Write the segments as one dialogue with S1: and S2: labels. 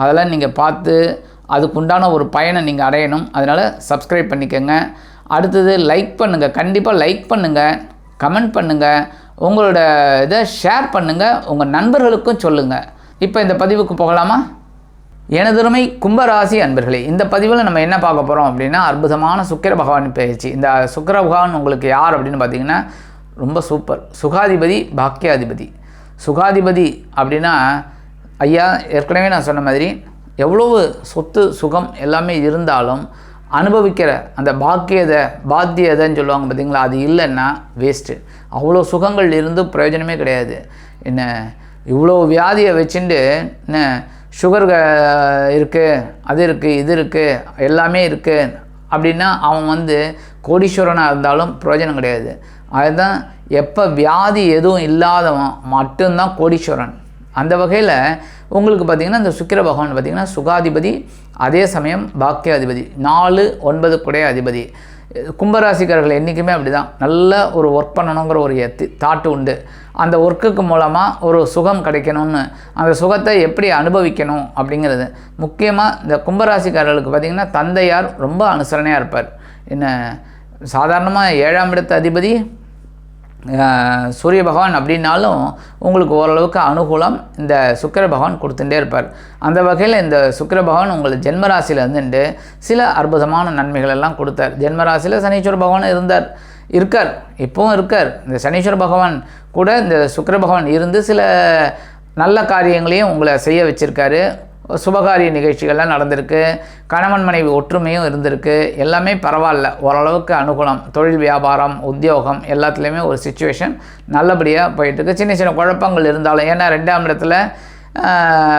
S1: அதெல்லாம் நீங்கள் பார்த்து அதுக்குண்டான ஒரு பயனை நீங்கள் அடையணும். அதனால் சப்ஸ்கிரைப் பண்ணிக்கோங்க. அடுத்தது லைக் பண்ணுங்கள் கண்டிப்பாக லைக் பண்ணுங்கள் கமெண்ட் பண்ணுங்கள் உங்களோட இதை ஷேர் பண்ணுங்கள் உங்கள் நண்பர்களுக்கும் சொல்லுங்கள் இப்போ இந்த பதிவுக்கு போகலாமா? எனதுருமை கும்பராசி அன்பர்களே இந்த பதிவில் நம்ம என்ன பார்க்க போகிறோம் அப்படின்னா அற்புதமான சுக்கிர பகவான் பயிற்சி இந்த சுக்கிர பகவான் உங்களுக்கு யார் அப்படின்னு பார்த்தீங்கன்னா ரொம்ப சூப்பர் சுகாதிபதி பாக்கியாதிபதி. சுகாதிபதி அப்படின்னா ஐயா ஏற்கனவே நான் சொன்ன மாதிரி எவ்வளவு சொத்து சுகம் எல்லாமே இருந்தாலும் அனுபவிக்கிற அந்த பாக்கியதை பாத்தியதைன்னு சொல்லுவாங்க பார்த்தீங்களா அது இல்லைன்னா வேஸ்ட்டு அவ்வளோ சுகங்கள் இருந்து பிரயோஜனமே கிடையாது. என்ன இவ்வளோ வியாதியை வச்சுட்டு என்ன சுகர் இருக்குது அது இருக்குது இது இருக்குது எல்லாமே இருக்குது அப்படின்னா அவன் வந்து கோடீஸ்வரனாக இருந்தாலும் பிரயோஜனம் கிடையாது. அதுதான் எப்போ வியாதி எதுவும் இல்லாதவன் மட்டும்தான் கோடீஸ்வரன். அந்த வகையில் உங்களுக்கு பார்த்திங்கன்னா இந்த சுக்கிர பகவான் பார்த்திங்கன்னா சுகாதிபதி அதே சமயம் பாக்கியாதிபதி நாலு ஒன்பது குடைய அதிபதி. கும்பராசிக்காரர்கள் என்றைக்குமே அப்படி தான் நல்ல ஒரு ஒர்க் பண்ணணுங்கிற ஒரு எத்தி தாட்டு உண்டு. அந்த ஒர்க்குக்கு மூலமாக ஒரு சுகம் கிடைக்கணும்னு அந்த சுகத்தை எப்படி அனுபவிக்கணும் அப்படிங்கிறது. முக்கியமாக இந்த கும்பராசிக்காரர்களுக்கு பார்த்திங்கன்னா தந்தையார் ரொம்ப அனுசரணையாக இருப்பார். என்ன சாதாரணமாக ஏழாம் இடத்த அதிபதி சூரிய பகவான் அப்படின்னாலும் உங்களுக்கு ஓரளவுக்கு அனுகூலம் இந்த சுக்கர பகவான் கொடுத்துட்டே இருப்பார். அந்த வகையில் இந்த சுக்கர பகவான் உங்கள் ஜென்மராசியில் இருந்துட்டு சில அற்புதமான நன்மைகள் எல்லாம் கொடுத்தார். ஜென்மராசியில் சனீஸ்வர பகவான் இருந்தார். இருக்கார். இப்போவும் இருக்கார். இந்த சனீஸ்வர பகவான் கூட இந்த சுக்கர பகவான் இருந்து சில நல்ல காரியங்களையும் உங்களை செய்ய வச்சுருக்காரு. சுபகாரிய நிகழ்ச்சிகள்லாம் நடந்திருக்கு. கணவன் மனைவி ஒற்றுமையும் இருந்திருக்கு. எல்லாமே பரவாயில்ல. ஓரளவுக்கு அனுகூலம். தொழில் வியாபாரம் உத்தியோகம் எல்லாத்துலேயுமே ஒரு சுச்சுவேஷன் நல்லபடியாக போயிட்டுருக்கு. சின்ன சின்ன குழப்பங்கள் இருந்தாலும் ஏன்னா ரெண்டாம் இடத்துல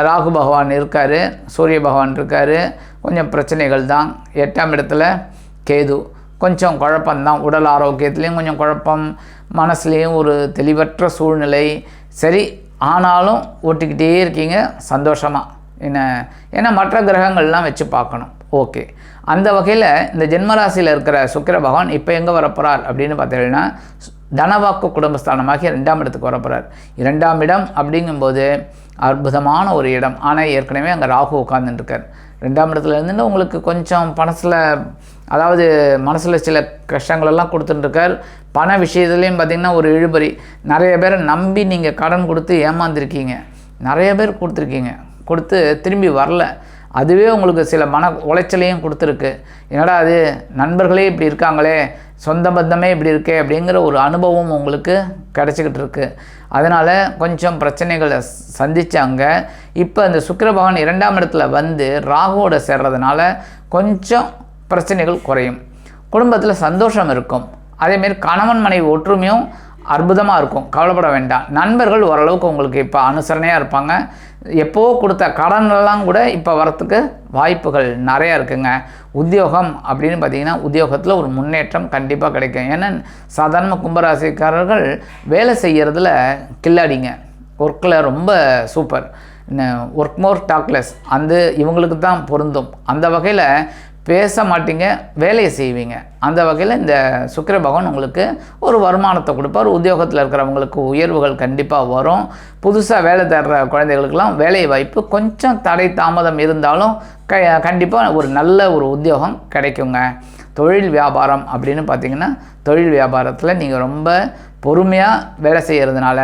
S1: ராகு பகவான் இருக்கார். சூரிய பகவான் இருக்கார். கொஞ்சம் பிரச்சனைகள் தான். எட்டாம் இடத்துல கேது. கொஞ்சம் குழப்பம்தான் உடல் ஆரோக்கியத்துலேயும் கொஞ்சம் குழப்பம். மனசுலேயும் ஒரு தெளிவற்ற சூழ்நிலை. சரி ஆனாலும் ஓட்டிக்கிட்டே இருக்கீங்க. சந்தோஷமாக என்ன? ஏன்னா மற்ற கிரகங்கள்லாம் வச்சு பார்க்கணும். ஓகே அந்த வகையில் இந்த ஜென்மராசியில் இருக்கிற சுக்கிர பகவான் இப்போ எங்கே வரப்போகிறார் அப்படின்னு பார்த்தீங்கன்னா தனவாக்கு குடும்பஸ்தானமாகி ரெண்டாம் இடத்துக்கு வரப்போகிறார் இரண்டாம் இடம் அப்படிங்கும்போது அற்புதமான ஒரு இடம். ஆனால் ஏற்கனவே அங்கே ராகு உட்காந்துட்டுருக்கார் ரெண்டாம் இடத்துல இருந்துட்டு உங்களுக்கு கொஞ்சம் மனசில் அதாவது மனசில் சில கஷ்டங்களெல்லாம் கொடுத்துட்டுருக்கார். பண விஷயத்துலேயும் பார்த்திங்கன்னா ஒரு இழுபறி. நிறைய பேரை நம்பி நீங்கள் கடன் கொடுத்து ஏமாந்துருக்கீங்க. நிறைய பேர் கொடுத்துருக்கீங்க. கொடுத்து திரும்பி வரல. அதுவே உங்களுக்கு சில மன உளைச்சலையும் கொடுத்துருக்கு. என்னடா அது? நண்பர்களே இப்படி இருக்காங்களே. சொந்த பந்தமே இப்படி இருக்கே அப்படிங்கிற ஒரு அனுபவம் உங்களுக்கு கிடச்சிக்கிட்டு இருக்கு. அதனால் கொஞ்சம் பிரச்சனைகளை சந்தித்தாங்க இப்போ இந்த சுக்கிர பகவான் இரண்டாம் இடத்துல வந்து ராகுவோட சேர்றதுனால கொஞ்சம் பிரச்சனைகள் குறையும். குடும்பத்தில் சந்தோஷம் இருக்கும். அதேமாரி கணவன் மனைவி ஒற்றுமையும் அற்புதமாக இருக்கும். கவலைப்பட வேண்டாம். நண்பர்கள் ஓரளவுக்கு உங்களுக்கு இப்போ அனுசரணையாக இருப்பாங்க. எப்போவோ கொடுத்த கடன்கள்லாம் கூட இப்போ வரத்துக்கு வாய்ப்புகள் நிறையா இருக்குங்க. உத்தியோகம் அப்படின்னு பார்த்தீங்கன்னா உத்தியோகத்தில் ஒரு முன்னேற்றம் கண்டிப்பாக கிடைக்கும். ஏன்னா சாதாரண கும்பராசிக்காரர்கள் வேலை செய்கிறதுல கில்லாடிங்க. ஒர்க்கில் ரொம்ப சூப்பர் ஒர்க் மோர் டாக்லெஸ் அந்த இவங்களுக்கு தான் பொருந்தும். அந்த வகையில் பேச மாட்டீங்க வேலையை செய்வீங்க. அந்த வகையில் இந்த சுக்கிர பகவான் உங்களுக்கு ஒரு வருமானத்தை கொடுப்பார். உத்தியோகத்தில் இருக்கிறவங்களுக்கு உயர்வுகள் கண்டிப்பாக வரும். புதுசாக வேலை தர்ற குழந்தைகளுக்கெல்லாம் வேலை வாய்ப்பு கொஞ்சம் தடை தாமதம் இருந்தாலும் க கண்டிப்பாக ஒரு நல்ல ஒரு உத்தியோகம் கிடைக்குங்க. தொழில் வியாபாரம் அப்படின்னு பார்த்தீங்கன்னா தொழில் வியாபாரத்தில் நீங்கள் ரொம்ப பொறுமையாக வேலை செய்கிறதுனால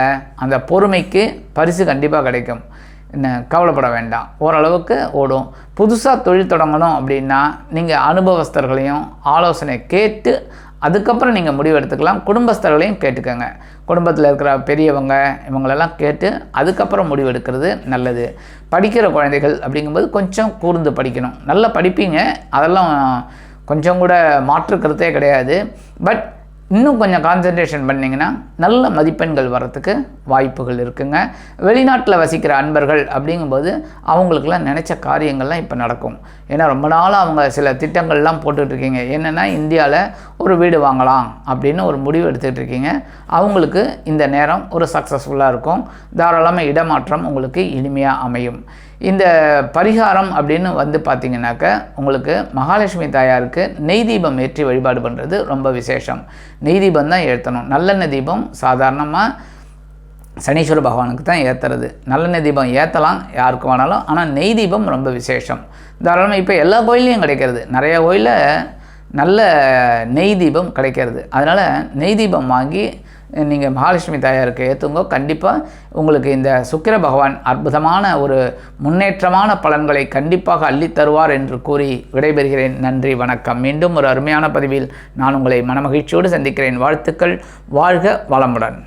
S1: அந்த பொறுமைக்கு பரிசு கண்டிப்பாக கிடைக்கும். என்ன கவலைப்பட வேண்டாம். ஓரளவுக்கு ஓடும். புதுசாக தொழில் தொடங்கணும் அப்படின்னா நீங்கள் அனுபவஸ்தர்களையும் ஆலோசனை கேட்டு அதுக்கப்புறம் நீங்கள் முடிவு எடுத்துக்கலாம். குடும்பஸ்தர்களையும் கேட்டுக்கோங்க. குடும்பத்தில் இருக்கிற பெரியவங்க இவங்களெல்லாம் கேட்டு அதுக்கப்புறம் முடிவு எடுக்கிறது நல்லது. படிக்கிற குழந்தைகள் அப்படிங்கும்போது கொஞ்சம் கூர்ந்து படிக்கணும். நல்லா படிப்பீங்க. அதெல்லாம் கொஞ்சம் கூட மாற்றுக்கிறதே கிடையாது. பட் இன்னும் கொஞ்சம் கான்சன்ட்ரேஷன் பண்ணிங்கன்னா நல்ல மதிப்பெண்கள் வரத்துக்கு வாய்ப்புகள் இருக்குங்க. வெளிநாட்டில் வசிக்கிற அன்பர்கள் அப்படிங்கும்போது அவங்களுக்கெல்லாம் நினச்ச காரியங்கள்லாம் இப்போ நடக்கும். ஏன்னா ரொம்ப நாளாக அவங்க சில திட்டங்கள்லாம் போட்டுட்ருக்கீங்க. என்னென்னா இந்தியாவில் ஒரு வீடு வாங்கலாம் அப்படின்னு ஒரு முடிவு எடுத்துகிட்டு இருக்கீங்க அவங்களுக்கு இந்த நேரம் ஒரு சக்ஸஸ்ஃபுல்லாக இருக்கும். தாராளமாக இடமாற்றம் உங்களுக்கு இனிமையாக அமையும். இந்த பரிகாரம் அப்படின்னு வந்து பார்த்தீங்கன்னாக்க உங்களுக்கு மகாலட்சுமி தாயாருக்கு நெய் தீபம் ஏற்றி வழிபாடு பண்ணுறது ரொம்ப விசேஷம். நெய் தீபம் தான் ஏற்றணும். நல்லெண்ணெய் தீபம் சாதாரணமாக சனீஸ்வர பகவானுக்கு தான் ஏற்றுறது நல்லெண்ணெய் தீபம் ஏற்றலாம் யாருக்கு வேணாலும். ஆனால் நெய் தீபம் ரொம்ப விசேஷம். தாராளமாக இப்போ எல்லா கோயில்லையும் கிடைக்கிறது. நிறைய கோயிலில் நல்ல நெய் தீபம் கிடைக்கிறது. அதனால் நெய் தீபம் வாங்கி நீங்கள் மகாலட்சுமி தாயாருக்கு ஏற்றுங்கோ கண்டிப்பாக உங்களுக்கு இந்த சுக்கிர பகவான் அற்புதமான ஒரு முன்னேற்றமான பலன்களை கண்டிப்பாக அள்ளித்தருவார் என்று கூறி விடைபெறுகிறேன். நன்றி வணக்கம். மீண்டும் ஒரு அருமையான பதிவில் நான் உங்களை மனமகிழ்ச்சியோடு சந்திக்கிறேன். வாழ்த்துக்கள். வாழ்க வளமுடன்.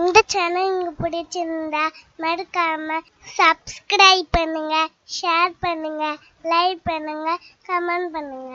S2: இந்த சேனல் உங்களுக்கு பிடிச்சிருந்தா மறக்காம சப்ஸ்கிரைப் பண்ணுங்க ஷேர் பண்ணுங்க லைக் பண்ணுங்க கமெண்ட் பண்ணுங்க.